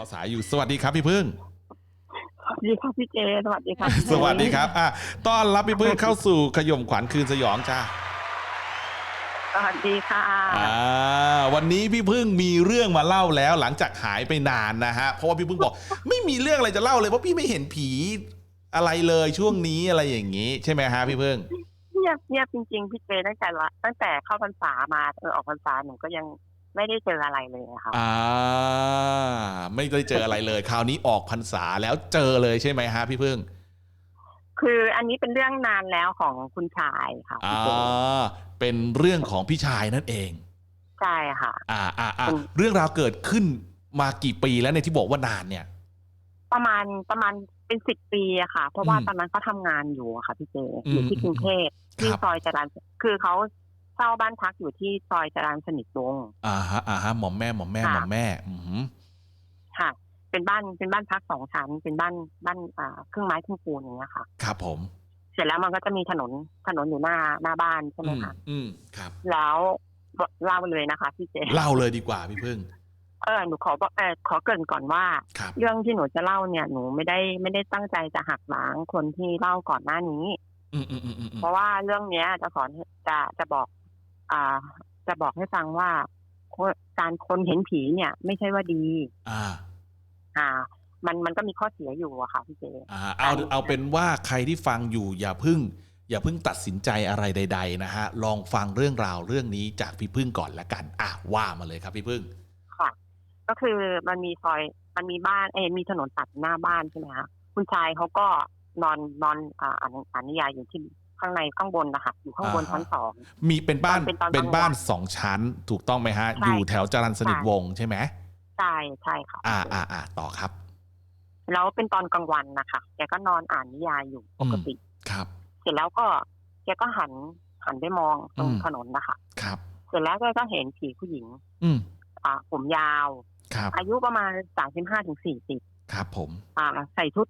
อสายอยู่สวัสดีครับพี่พึ่ง สวัสดีค่ะพี่เจ สวัสดีค่ะพี่เจสวัสดีครับอะต้อนรับพี่พึ่งเข้าสู่ขย่มขวัญคืนสยองจ้าสวัสดีค่ะอ่าวันนี้พี่พึ่งมีเรื่องมาเล่าแล้วหลังจากหายไปนานนะฮะเพราะว่าพี่พึ่งบอก ไม่มีเรื่องอะไรจะเล่าเลยเพราะพี่ไม่เห็นผีอะไรเลยช่วงนี้อะไรอย่างนี้ ใช่ไหมฮะพี่พึ่ง เงียบเงียบจริงๆพี่เจตั้งแต่ละตั้งแต่เข้าพรรษามาเออออกพรรษาหนูก็ยัง ไม่ได้เจออะไรเลยอะค่ะ อ่า ไม่ได้เจออะไรเลย คราวนี้ออกพรรษาแล้วเจอเลยใช่ไหมฮะพี่พึ่งคืออันนี้เป็นเรื่องนานแล้วของคุณชายค่ะอ่าพี่เจเป็นเรื่องของพี่ชายนั่นเอง ใช่ค่ะ อ่าอ่าอ่าอืมเรื่องราวเกิดขึ้นมากี่ปีแล้วเนี่ยที่บอกว่านานเนี่ย ประมาณประมาณเป็นสิบปีอะค่ะ เพราะว่าอืมตอนนั้นเขาทำงานอยู่อะค่ะพี่เจอืมอยู่ที่กรุงเทพครับที่ซอยจรัญคือเขา เช่าบ้านพักอยู่ที่ซอยจรัญสนิทวงศ์อ่าฮะอ่าฮะหมอมแม่หมอมแม่หค่ะมอมแม่ อือหือค่ะ เป็นบ้านเป็นบ้านพักสองชั้น เป็นบ้านบ้านอ่าเครื่องไม้เครื่องปูนอย่างเงี้ยค่ะ ครับผม เสร็จแล้วมันก็จะมีถนนถนนอยู่หน้าหน้าบ้านใช่ไหมอืมคะอืมครับ แล้วเล่าเลยนะคะพี่เจเล่าเลยดีกว่าพี่พึ่งเออหนูขอบอกเออขอเกรินก่อนว่า ครับ เรื่องที่หนูจะเล่าเนี่ยหนูไม่ได้ไม่ได้ตั้งใจจะหักล้างคนที่เล่าก่อนหน้านี้อืมอืมอืมอืมอืมเพราะว่าเรื่องเนี้ยจะสอนจะจะบอก อ่าจะบอกให้ฟังว่าคนการคนเห็นผีเนี่ย ไม่ใช่ว่าดี อ่า อ่า มันมันก็มีข้อเสียอยู่อะค่ะพี่เจอ่าเอาเอาเป็นว่าใครที่ฟังอยู่อย่าพึ่ง อย่าพึ่งตัดสินใจอะไรใด ๆ นะฮะ ลองฟังเรื่องราวเรื่องนี้จากพี่พึ่งก่อนละกัน อะว่ามาเลยครับพี่พึ่ง ค่ะ ก็คือมันมีซอยมันมีบ้านเอยมีถนนตัดหน้าบ้านใช่ไหมคะคุณชายเขาก็นอนนอนอ่าอ่านอ่านนิยายอยู่ที่ ข้างในข้างบนนะคะอยู่ข้างบนอ่าฮะ ชั้นสอง มีเป็นบ้านเป็นตอนกลางวัน เป็นบ้านสองชั้น ถูกต้องไหมฮะใช่อยู่แถวจรัญสนิทใช่วงศ์ใช่ไหมใช่ใช่ค่ะอ่าอ่าอ่าต่อครับ แล้วเป็นตอนกลางวันนะคะแกก็นอนอ่านนิยายอยู่ปกติ ครับ เสร็จแล้วก็แกก็หันหันไปมองตรงอืม ถนนนะคะครับ เสร็จแล้วแกก็เห็นผีผู้หญิง อืมอ่าผมยาว ครับ อายุประมาณสามสิบห้าถึงสี่สิบครับผม อ่า ใส่ชุด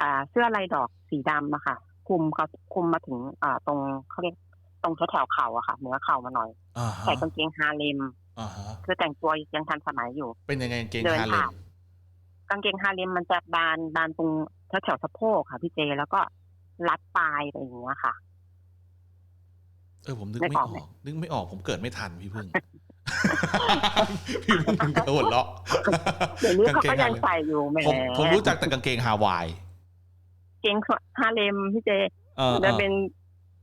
อ่า เสื้อลายดอกสีดำอะค่ะ คลุมเขาคลุมมาถึงอ่าตรงเขาเรียกตรงแถวแถวๆเข่าอะค่ะเหนือเข่ามาหน่อย อ่าฮะใส่กางเกงฮาเลมอ่าฮะคือแต่งตัวยังทันสมัยอยู่ เป็นยังไงกางเกงเดินฮาเลผ่ามนกางเกงฮาเลมมันจะบานบานตรงแถวแถวๆสะโพกค่ะพี่เจแล้วก็รัดปลายอะไรอย่างเงี้ยค่ะ เออผมนึกไม่ไม่ออออกกไหมนึกไม่ออกผมเกิดไม่ทันพี่พึ่ง พี่พึ่งถึงกับหัวเราะเดี๋ยวนี้เขาก็ฮยังเลมใส่อยู่แหมผมผมรู้จักแต่กางเกงฮาวาย เกงฮาเลมพี่เจเออเอจะอเป็น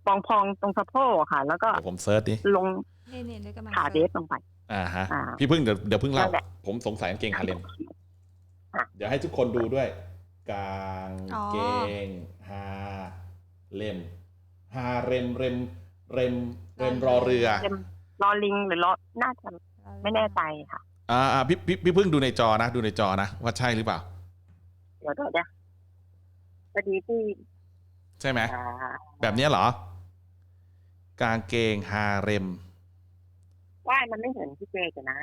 ปองพองๆตรงสะโพกอะค่ะ แล้วก็เดี๋ยวผมเซิร์ชดิลงนี่นี่ด้วยกำลังขาเดสิฟร์ชลงไป อ่าฮะ อ่าพี่พึ่งเดี๋ยวเดี๋ยวพึ่งเล่า นั่นแหละผมสงสัยกางเกงฮาเลมอะ เดี๋ยวให้ทุกคนดูด้วยกางเกงฮาเลมฮาเรมเรมเรมเรมรอเรือเต็มรอลิงหรือรอน่าจะไม่แน่ใจค่ะ อ่าอ่าพี่พี่พี่พึ่งดูในจอนะ ดูในจอนะ ว่าใช่หรือเปล่า เดี๋ยวเดี๋ยวเดี๋ยวพ อดีที่ใช่ไหม อ่าแบบเนี้ยเหรอ กางเกงฮาเรมว่ามันไม่เห็นพี่เจกันนะ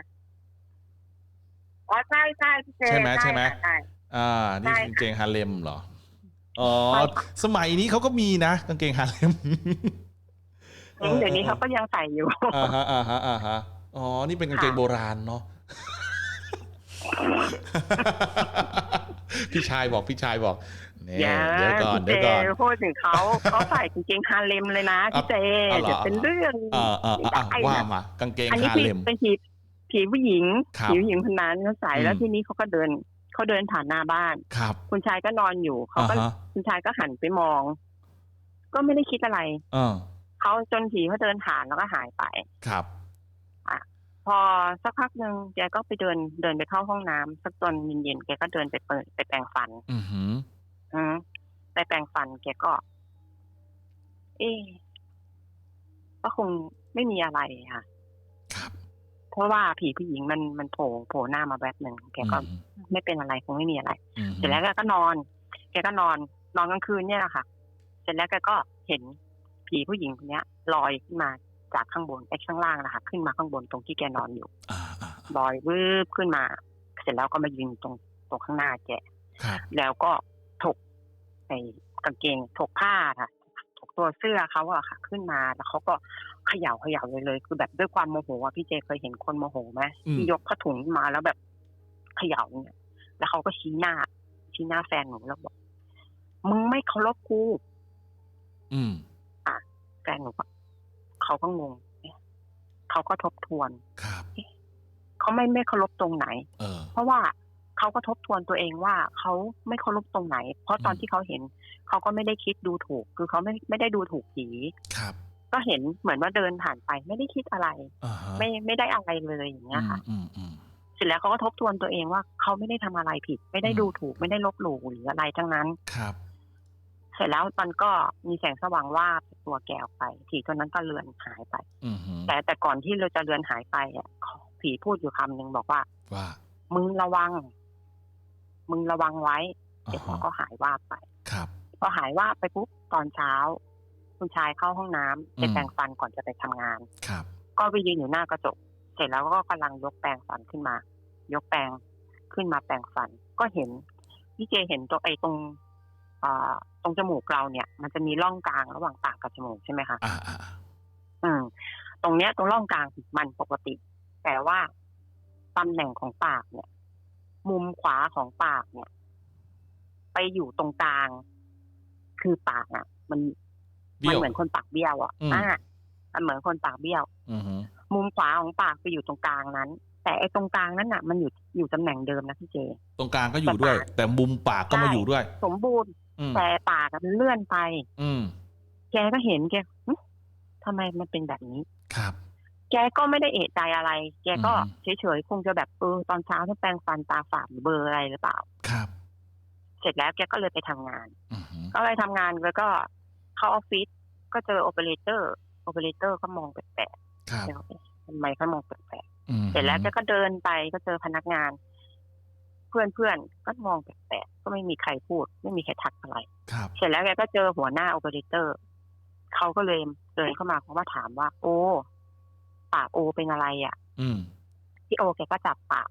อ๋อใช่ใช่พี่เจใช่ไหมใช่ไหมค่ะใช่ อ่า นี่ใช่กางเกงฮาเลมเหรอ อ๋อใช่ค่ะสมัยนี้เขาก็มีนะ กางเกงฮาเลมเห็นเดี๋ยวนี้เขาก็ยังใส่อยู่ อ่าฮะอ่าฮะอ่าฮะอ๋อ นี่เป็นกางเกงค่ะ โบราณเนาะ พี่ชายบอกพี่ชายบอกเนี่ยอย่าเดี๋ยวก่อนพี่เดี๋ยวเจก่อนพูดถึงเขาเขาใส่กางเกงฮาเลมเลยนะพี่เจเอาเหรอเดี๋ยวเป็นเรื่องอ่าอ่าอ่าไม่ได้ว่านะมา กางเกงอันนี้ฮาคือเลมเป็นผีผีผู้หญิงครับผีผู้หญิงคนนั้นเขาใส่อืมแล้วทีนี้เขาก็เดินเขาเดินผ่านหน้าบ้านครับคุณชายก็นอนอยู่เขาอ่าก็ฮะคุณชายก็หันไปมอง ก็ไม่ได้คิดอะไรอ่าเขาจนผีเขาเดินผ่านแล้วก็หายไปครับพอสักพักหนึ่งแกก็ไปเดินเดินไปเข้าห้องน้ำสักตอนเย็นๆแกก็เดินไปเปิดไปแปรงฟัน อื อหืออืมไปแปรงฟันแกก็ เอ๊ะก็คงไม่มีอะไรค่ะครับ เพราะว่าผีผู้หญิงมันมันโผล่โผล่หน้ามาแบบหนึ่งแกก็อืมไม่เป็นอะไรคงไม่มีอะไรอือหือเสร็จแล้วแกก็นอน แกก็นอน นอนกลางคืนเนี่ยแหละค่ะ เสร็จแล้วแกก็เห็นผีผู้หญิงคนเนี้ยลอยขึ้นมาจากข้างบนไอ้ข้างล่างนะคะขึ้นมาข้างบนตรงที่แกนอนอยู่อ่าอ่าลอยวืบขึ้นมา เสร็จแล้วก็มายืนตรงตรงข้างหน้าแกครับแล้วก็ถก ไอ้กางเกงถกผ้าค่ะถกตัวเสื้อเขาอะค่ะ ขึ้นมาแล้วเขาก็เขย่าเขย่าเลยเลย คือแบบด้วยความโมโหอะพี่เจเคยเห็นคนโมโหไหมอืมที่ยกผ้าถุงมาแล้วแบบเขย่าเนี่ยแล้วเขาก็ชี้หน้า ชี้หน้าแฟนหนูแล้วบอกมึงไม่เคารพกูอืมแฟนหนูก็เขาก็งงเอ๊ะเขาก็ทบทวนครับเขาไม่ไม่เคารพตรงไหน เออ เพราะว่า เขาก็ทบทวนตัวเองว่าเขาไม่เคารพตรงไหน เพราะตอนอืมที่เขาเห็นเขาก็ไม่ได้คิดดูถูก คือเขาไม่ไม่ได้ดูถูกผีครับ ก็เห็นเหมือนว่าเดินผ่านไป ไม่ได้คิดอะไรอ่าฮะไม่ไม่ได้อะไรเลยอย่างเงี้ยค่ะอืมอืมเสร็จแล้วเขาก็ทบทวนตัวเองว่าเขาไม่ได้ทำอะไรผิด ไม่ได้อืมดูถูก ไม่ได้ลบหลู่หรืออะไรทั้งนั้นครับ เสร็จแล้วมันก็มีแสงสว่างว่าบตัวแกออกไปผีตัวนั้นก็เลือนหายไปอืมฮึแต่แต่ก่อนที่เราจะเลือนหายไปอะผีพูดอยู่คำหนึ่งบอกว่าว่ามึงระวัง มึงระวังไว้อ่าเสร็จฮะแล้วก็หายว่าบไป ครับ พอหายว่าบไปปุ๊บตอนเช้า คุณชายเข้าห้องน้ำไปอืมแปรงฟันก่อนจะไปทำงาน ครับ ก็ไปยืนอยู่หน้ากระจก เสร็จแล้วก็กำลังยกแปรงฟันขึ้นมา ยกแปรงขึ้นมาแปรงฟัน ก็เห็นพี่เจเห็นตัวไอ้ตรงอ่าตรงจมูกเราเนี่ย มันจะมีร่องกลางระหว่างปากกับจมูกใช่ไหมคะอ่าอ่าอ่าอืมตรงเนี้ยตรงร่องกลางมันปกติ แต่ว่าตำแหน่งของปากเนี่ย มุมขวาของปากเนี่ย ไปอยู่ตรงกลาง คือปากอะ มันเบี้มันยวเหมือนคนปากเบี้ยวอะอืมอ่ามันเหมือนคนปากเบี้ยวอืมฮึมุมขวาของปากไปอยู่ตรงกลางนั้น แต่ไอ้ตรงกลางนั้นน่ะ มันอยู่อยู่ตำแหน่งเดิมนะพี่เจ ตรงกลางก็อยู่ด้วย แต่มุมปากก็มาใช่อยู่ด้วย สมบูรณ์อืมแต่ปากอะมันเลื่อนไป อืมแกก็เห็นแกหึทำไมมันเป็นแบบนี้ ครับ แกก็ไม่ได้เอะใจอะไร แกก็อืมเฉยๆคงจะแบบเออตอนเช้าที่แปรงฟันตาฝาดหรือเบลอร์อะไรหรือเปล่า ครับ เสร็จแล้วแกก็เลยไปทำงานอืมฮึก็ไปทำงานแล้วก็เข้าออฟฟิศก็เจอโอเปอเรเตอร์โอเปอเรเตอร์ก็มองแปลกครับๆแล้วเอ๊ะทำไมเขามองแปลกอืมๆเสร็จแล้วแกก็เดินไปก็เจอพนักงาน เพื่อนๆก็มองแปลกๆก็ไม่มีใครพูด ไม่มีใครทักอะไรครับเสร็จแล้วแกก็เจอหัวหน้าโอเปอเรเตอร์เขาก็เลยเดินเข้ามาเขามาถามว่า โอ้ ปากโอเป็นอะไรอะ อืม พี่โอแกก็จับปาก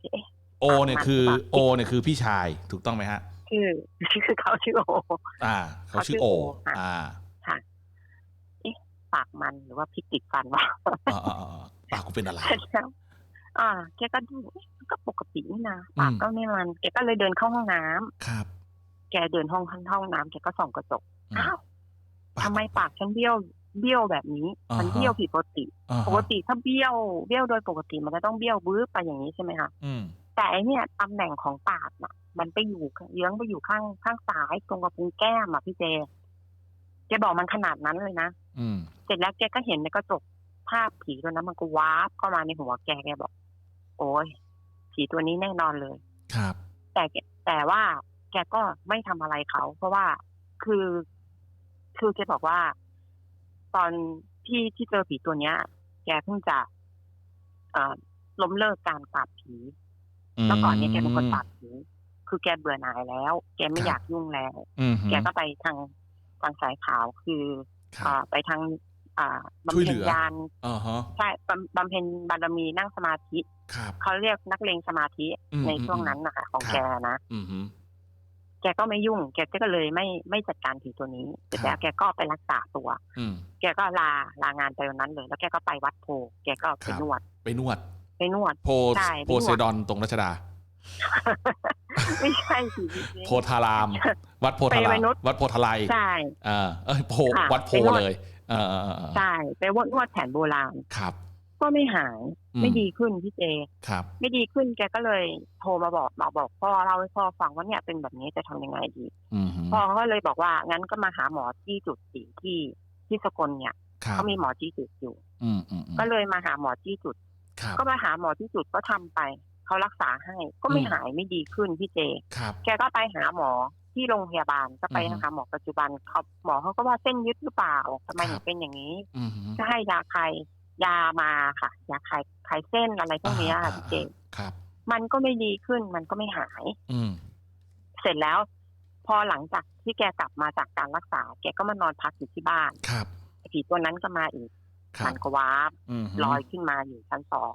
เอ๊ะโอเนี่ยคือปากโอเนี่ยคือพี่ชายถูกต้องไหมฮะ ชื่อชื่อเขาชื่อโอ อ่า เขาชื่อเขาชื่โออโอค่ะอ่าค่ะเอ๊ะปากมันหรือว่าพริกติดฟันวะอ่าอ่าอ่าปากกูเป็นอะไรเสร็จแล้วอ่าแกก็ดูเอ๊ะมันก็ปกตินี่นะปากอืมก็ไม่มันแกก็เลยเดินเข้าห้องน้ำครับ แกเดินห้องเข้าห้องน้ำแกก็ส่องกระจกอืมอ้าวทำไมปากฉันเบี้ยว เบี้ยวแบบนี้อ่าฮะมันเบี้ยวผิดปกติอ่าฮะปกติถ้าเบี้ยวเบี้ยวโดยปกติมันจะต้องเบี้ยวบื้อไปอย่างนี้ใช่ไหมคะอืมแต่อันเนี่ยตำแหน่งของปากน่ะ มันไปอยู่เยื้องไปอยู่ข้างข้างซ้ายตรงกระพุ้งแก้มอะพี่เจแกบอกมันขนาดนั้นเลยนะอืมเสร็จแล้วแกก็เห็นในกระจกภาพผีตัวนั้นมันก็วาร์ปเข้ามาในหัวแกแกบอก โอ้ยผีตัวนี้แน่นอนเลย ครับ แต่แกแต่ว่าแกก็ไม่ทำอะไรเขา เพราะว่าคือ คือแกบอกว่า ตอนที่ที่เจอผีตัวเนี้ย แกเพิ่งจะเอ่อล้มเลิกการปราบผีเมื่อก่อนเนี่ยแกเป็นคนปราบผีคือแกเบื่อหน่ายแล้ว แกไม่ครับอยากยุ่งแล้วอืมฮึแกก็ไปทางทางสายขาวคือครับอ่าไปทาง อ่าบำช่วยเพ็เหญลือญาณอ่าฮะใช่บำบำเพ็ญบารมีนั่งสมาธิครับเขาเรียกนักเลงสมาธิอืมในช่วงนั้นนะคะของครับแกนะอืมฮึ แกก็ไม่ยุ่ง แกก็เลยไม่ไม่จัดการผีตัวนี้เสร็จครัแล้บวแกก็ไปรักษาตัว อืมแกก็ลาลางานไปวันนั้นเลย แล้วแกก็ไปวัดโพ แกก็ไปครับนวด ไปนวด ไปนวด โพใช่โพไซดอนตรงรัชดา ไม่ใช่สิโพธาราม วัดโพธาไปราไปมนุชวัดโพธาไลยใช่อ่าเอ้ยโพค่ะวัดโพไปนวดเลยเออเออเออเออใช่ไปนวดนวดแผนโบราณครับ ก็ไม่หายอืมไม่ดีขึ้นพี่เจครับ ไม่ดีขึ้นแกก็เลยโทรมาบอกมาบอกพ่อเล่าให้พ่อฟังว่าเนี่ยเป็นแบบนี้จะทำยังไงดีอืมฮึพ่อเขาก็เลยบอกว่างั้นก็มาหาหมอที่จุดสีที่ที่สกลเนี่ยครับเขามีหมอจี้จุดอยู่อืมอืมอืมก็เลยมาหาหมอจี้จุดครับก็มาหาหมอที่จุดก็ทำไปเขารักษาให้ก็ไม่อืมหายไม่ดีขึ้นพี่เจครับแกก็ไปหาหมอที่โรงพยาบาลก็ไปอือฮึหาหมอปัจจุบันเขาหมอเขาก็ว่าเส้นยึดหรือเปล่าทำไมครัถึบงเป็นอย่างนี้อืมฮึก็ให้ยาคลา ยยามาค่ะยาคลายคลายเส้นอะไรพวกเนี้ยค่ะพี่เจครับ มันก็ไม่ดีขึ้นมันก็ไม่หาย อืมเสร็จแล้ว พอหลังจากที่แกกลับมาจากการรักษา แกก็มานอนพักอยู่ที่บ้านครับผีตัวนั้นก็มาอีกครัมับนก็วาร์ปอืมฮึลอยขึ้นมาอยู่ชั้นสอง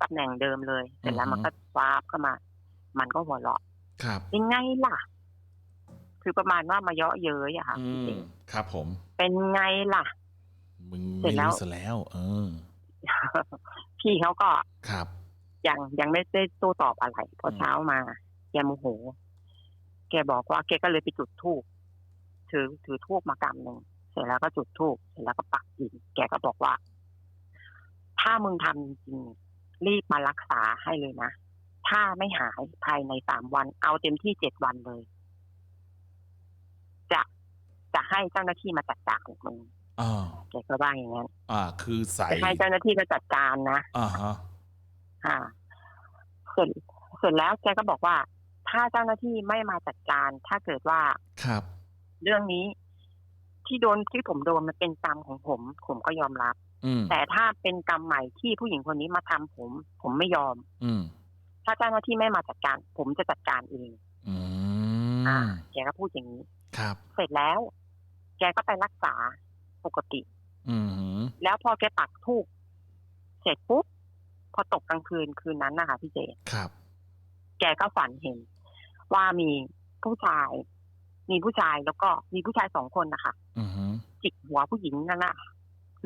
ตำแหน่งเดิมเลย เสร็จแล้วอือฮึมันก็วาร์ปเข้ามา มันก็หัวเราะครับเป็นไงล่ะ คือประมาณว่ามาเยาะเย้ยอะค่ะอืพี่มเจครับผม เป็นไงล่ะ มึงเสร็ไม่จแล้ว รู้ซะแล้ว เออ พี่เขาก็ครับ ยังยังไม่ได้โต้ตอบอะไรพออืมเช้ามา แกโมโห แกบอกว่าแกก็เลยไปจุดธูปถือถือธูปมากำหนึ่งเสร็จแล้วก็จุดธูปเสร็จแล้วก็ปักดินแกก็บอกว่า ถ้ามึงทำจริงๆรีบมารักษาให้เลยนะ ถ้าไม่หายภายในสามวัน เอาเต็มที่เจ็ดวันเลย จะจะให้เจ้าหน้าที่มาจัดการมึง อ่าแกก็ว่าอย่างนั้นอ่า คือใส่จะให้เจ้าหน้าที่มาจัดการนะอ่าฮะอ่าเสร็จเสร็จแล้วแกก็บอกว่า ถ้าเจ้าหน้าที่ไม่มาจัดการ ถ้าเกิดว่าครับ เรื่องนี้ที่โดนที่ผมโดนมันเป็นกรรมของผม ผมก็ยอมรับ อืมแต่ถ้าเป็นกรรมใหม่ที่ผู้หญิงคนนี้มาทำผม ผมไม่ยอม อืมถ้าเจ้าหน้าที่ไม่มาจัดการ ผมจะจัดการเอง อือ่ามแกก็พูดอย่างนี้ ครับ เสร็จแล้ว แกก็ไปรักษา ปกติ อืมแล้วพอแกปักทูบเสร็จปุ๊บพอตกกลางคืนคืนนั้นนะคะพี่เจ ครับ แกก็ฝันเห็น ว่ามีผู้ชาย มีผู้ชายแล้วก็มีผู้ชายสองคนนะคะอืมจิกหัวผู้หญิงนั่นน่ะ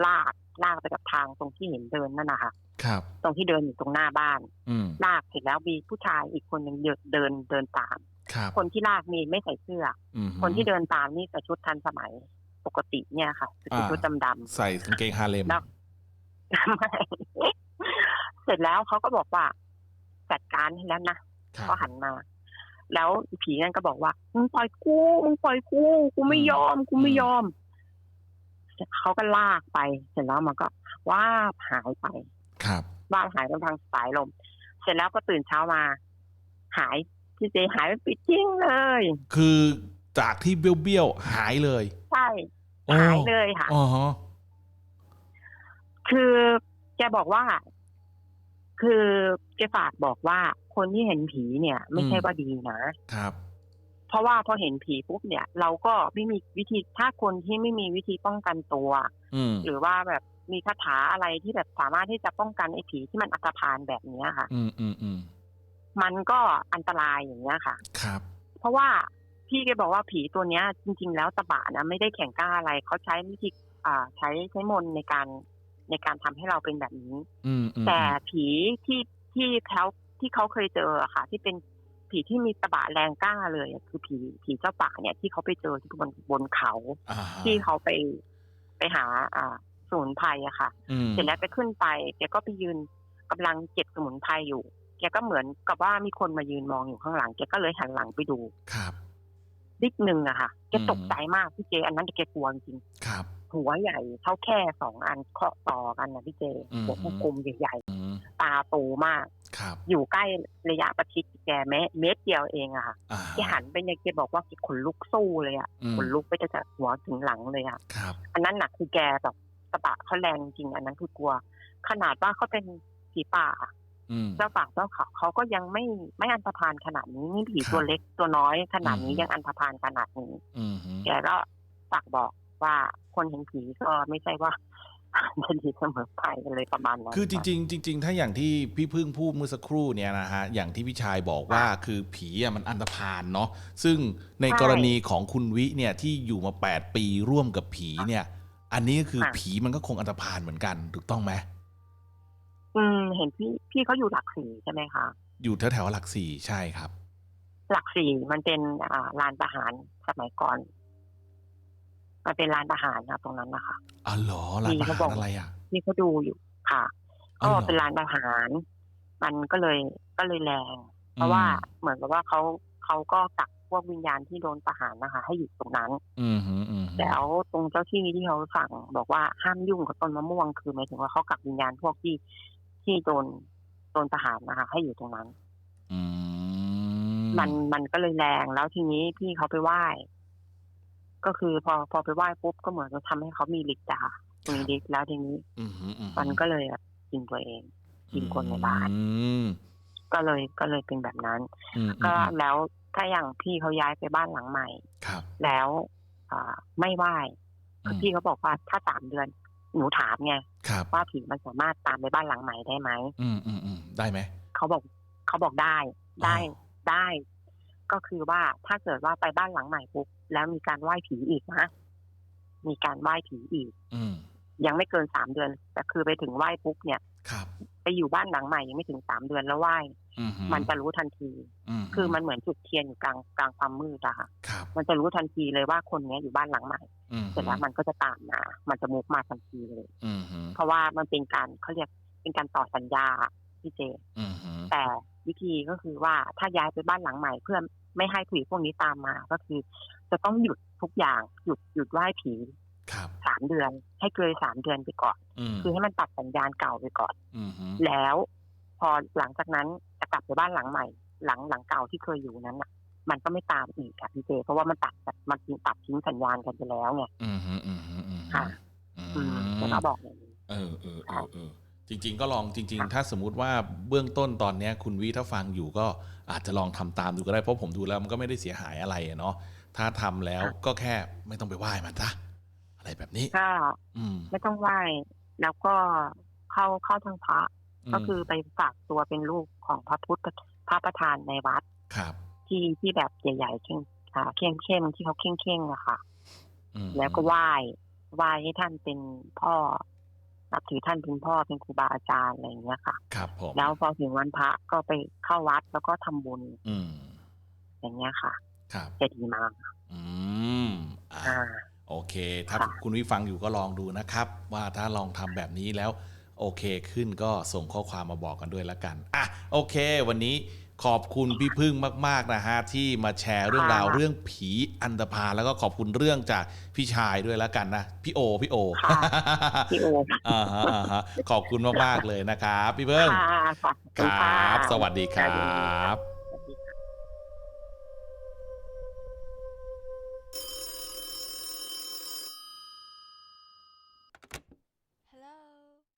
ลากลากไปกับทางตรงที่เห็นเดินนั่นนะคะครับ ตรงที่เดินอยู่ตรงหน้าบ้าน อืมลากเสร็จแล้วมีผู้ชายอีกคนหนึ่งเดินเดินเดินตาม ครับคนที่ลากมีไม่ใส่เสื้อ อืมคนที่เดินตามนี่ใส่ชุดทันสมัย ปกติเนี่ยค่ะใส่อ่าชุดดำๆใส่กางเกงฮาเลมแล้วไม่เสร็จแล้วเขาก็บอกว่าจัดการให้แล้วนะครับก็หันมา แล้วผีนั่นก็บอกว่ามึงปล่อยกูมึงปล่อยกูกูไม่ยอมกูไม่ยอมเขาก็ลากไป เสร็จแล้วมันก็ว่าบหายไป ครับว่าบหายไปทางสายลม เสร็จแล้วก็ตื่นเช้ามา หายพี่เจหายไปปิดทิ้งเลย คือจากที่เบี้ยวๆหายเลย ใช่ โอ้หายเลยค่ะ อ๋อฮะคือแกบอกว่า คือแกฝากบอกว่าคนที่เห็นผีเนี่ย ไม่ใช่ว่าดีนะ ครับ เพราะว่าพอเห็นผีปุ๊บเนี่ย เราก็ไม่มีวิธีถ้าคนที่ไม่มีวิธีป้องกันตัว อืมหรือว่าแบบมีคาถาอะไรที่แบบสามารถที่จะป้องกันไอ้ผีที่มันอันตรพานแบบเนี้ยค่ะ อืมอืมอืมมันก็อันตรายอย่างเงี้ยค่ะ ครับ เพราะว่า พี่แกบอกว่าผีตัวเนี้ย จริง ๆ แล้วตะบะนะไม่ได้แข็งกล้าอะไรเขาใช้วิธีอ่าใช้ใช้มนต์ในการในการทำให้เราเป็นแบบนี้ อืมอืมแต่ผีที่ที่เขาที่เขาเคยเจออะค่ะ ที่เป็นผีที่มีตะบะแรงกล้าเลยอะคือผีผีเจ้าป่าเนี่ยที่เขาไปเจอที่บนบนเขาอ่าฮะที่เขาไปไปหาอ่าสมุนไพรอะค่ะอืมเสร็จแล้วไปขึ้นไปแกก็ไปยืนกำลังเก็บสมุนไพรอยู่ แกก็เหมือนกับว่ามีคนมายืนมองอยู่ข้างหลัง แกก็เลยหันหลังไปดูครับ นิดนึงอะค่ะแกอืมตกใจมากพี่เจ อันนั้นแกกลัวจริงครับ หัวใหญ่เท่าแค่สองอันเคาะต่อกันนะพี่เจอืมหัวกลมๆใหญ่อืมๆตาโตมากครับอยู่ใกล้ระยะประชิดแกแม้เมตรเดียวเองอะค่ะอ่าแกหันไปเนี่ยแกบอกว่าแกขนลุกสู้เลยอะอืมขนลุกไปจากหัวถึงหลังเลยอะครับอันนั้นหนักคือแกแบบตะบะเขาแรงจริง อันนั้นคือกลัว ขนาดว่าเขาเป็นผีป่าอืม เจ้าป่าเจ้าเขาเขาก็ยังไม่ไม่อันธพาลขนาดนี้นี่ผีครับตัวเล็กตัวน้อยขนาดนี้อืมยังอันธพาลขนาดนี้อืมแกก็ฝากบอกว่าคนเห็นผีก็ไม่ใช่ว่าจะดีเสมอไปเลยประมาณนั้นคือจริงๆจริงๆถ้าอย่างที่พี่พึ่งพูดเมื่อสักครู่เนี่ยนะฮะอย่างที่พี่ชายบอกว่าคือผีอะมันอันตรพานเนาะซึ่งในกรณีของคุณวิเนี่ยที่อยู่มา 8 ปีร่วมกับผีเนี่ย อันนี้ก็คือผีมันก็คงอันตรพานเหมือนกันถูกต้องไหม อืม เห็นพี่พี่เขาอยู่หลักสี่ใช่ไหมคะ อยู่แถวๆหลักสี่ใช่ครับ หลักสี่มันเป็นอ่าลานทหารสมัยก่อน มันเป็นลานทหารนะตรงนั้นนะคะ อ๋อเหรอร้านมีอาเขาหาบรอกอะไรอะที่เขาดูอยู่ค่ะ อ๋อก็เหรอเป็นลานทหาร มันก็เลยก็เลยแรง เพราะว่าเหมือนกับว่าเขาเขาก็กักพวกวิญญาณที่โดนประหารนะคะ ให้อยู่ตรงนั้น อืมฮึอืมฮึแล้วตรงเจ้าที่ที่เขาสั่งบอกว่าห้ามยุ่งกับต้นมะม่วงคือหมายถึงว่าเขากักวิญญาณพวกที่ ที่โดนโดนประหารนะคะ ให้อยู่ตรงนั้น อืมมันมันก็เลยแรงแล้วทีนี้พี่เขาไปไหว้ ก็คือพอพอไปไหว้ปุ๊บก็เหมือนจะทำให้เขามีฤทธิ์อะค่ะมีฤทธิ์แล้วทีนี้อืมฮึอืมฮึมันก็เลยแบบกินตัวเองกินคนในบ้านอืมก็เลยก็เลยเป็นแบบนั้นอืมก็อืมแล้วถ้าอย่างพี่เขาย้ายไปบ้านหลังใหม่ ครับ แล้วอ่าไม่ไหว้อืมพี่เขาบอกว่าถ้าสามเดือน หนูถามไงครับว่าผีมันสามารถตามไปบ้านหลังใหม่ได้ไหมอืมอืมอืมได้ไหมเขาบอกเขาบอกได้ได้อ๋อได้ ก็คือว่าถ้าเกิดว่าไปบ้านหลังใหม่ปุ๊บแล้วมีการไหว้ผีอีกนะมีการไหว้ผีอีก อืมยังไม่เกินสามเดือนแต่คือไปถึงไหว้ปุ๊บเนี่ย ครับ ไปอยู่บ้านหลังใหม่ยังไม่ถึงสามเดือนแล้วไหว้อือหือ มันจะรู้ทันทีหืคือมันเหมือนจุดเทียนอยู่กลางกลางความมืดอะค่ะครับมันจะรู้ทันทีเลยว่าคนเนี้ยอยู่บ้านหลังใหม่อือหือเสร็จแล้วมันก็จะตามมามันจะมุกมาทันทีเลยอือหือเพราะว่ามันเป็นการเขาเรียกเป็นการต่อสัญญาพี่เจอือหือแต่วิธีก็คือว่าถ้าย้ายไปบ้านหลังใหม่เพื่อไม่ให้ผีพวกนี้ตามมา ก็คือ จะต้องหยุดทุกอย่างหยุดหยุดไหว้ผีครับสามเดือน ให้เกยสามเดือนไปก่อนอืมคือให้มันตัดสัญญาณเก่าไปก่อนอือหือแล้ว พอหลังจากนั้นจะ กลับไปบ้านหลังใหม่ หลังหลังเก่าที่เคยอยู่นั้นน่ะ มันก็ไม่ตามอีกค่ะพี่เจ เพราะว่ามันตัดมันตัดทิ้งสัญญาณกันไปแล้วไงอือหืออือหืออือหือค่ะ อือืมมแล้วก็บอกอย่างนี้เออเออเออเออจริง ๆ ก็ลองจริง ๆ ถ้าสมมติว่าเบื้องต้นตอนเนี้ยคุณวิถ้าฟังอยู่ก็อาจจะลองทำตามดูก็ได้เพราะผมดูแล้วมันก็ไม่ได้เสียหายอะไรอะเนาะถ้าทำแล้วก็แค่ไม่ต้องไปไหว้มันซะอะไรแบบนี้ก็อืมไม่ต้องไหว้แล้วก็เข้าเข้าทางพระก็คือไปฝากตัวเป็นลูก ของพระพุทธพระประธานในวัดครับ ที่ที่แบบใหญ่ๆเข่งอ่าเข้มเข้มๆที่เขาเข่งเข่งๆอะค่ะอืมแล้วก็ไหว้ไหว้ให้ท่านเป็นพ่อนับถือท่านเป็นพ่อเป็นครูบาอาจารย์อะไรอย่างเงี้ยค่ะ ครับผมแล้วพอถึงวันพระก็ไปเข้าวัดแล้วก็ทำบุญ อืม อย่างเงี้ยค่ะ ครับจะดีมาก อืม อะอ่าโอเค ถ้าค่ะคุณวิฟังอยู่ก็ลองดูนะครับ ว่าถ้าลองทำแบบนี้แล้ว โอเคขึ้นก็ส่งข้อความมาบอกกันด้วยละกันอะโอเค วันนี้ขอบคุณพี่พึ่งมาก ๆ นะฮะ ที่มาแชร์เรื่องราวเรื่องผีอันดพาลแล้วก็ขอบคุณเรื่องจากพี่ชายด้วยละกันนะ พี่โอ พี่โอค่ะพี่โออ่าฮะอ่าฮะขอบคุณมาก ๆ เลยนะครับ พี่เพิ่งค่ะค่ะครับ สวัสดีครับ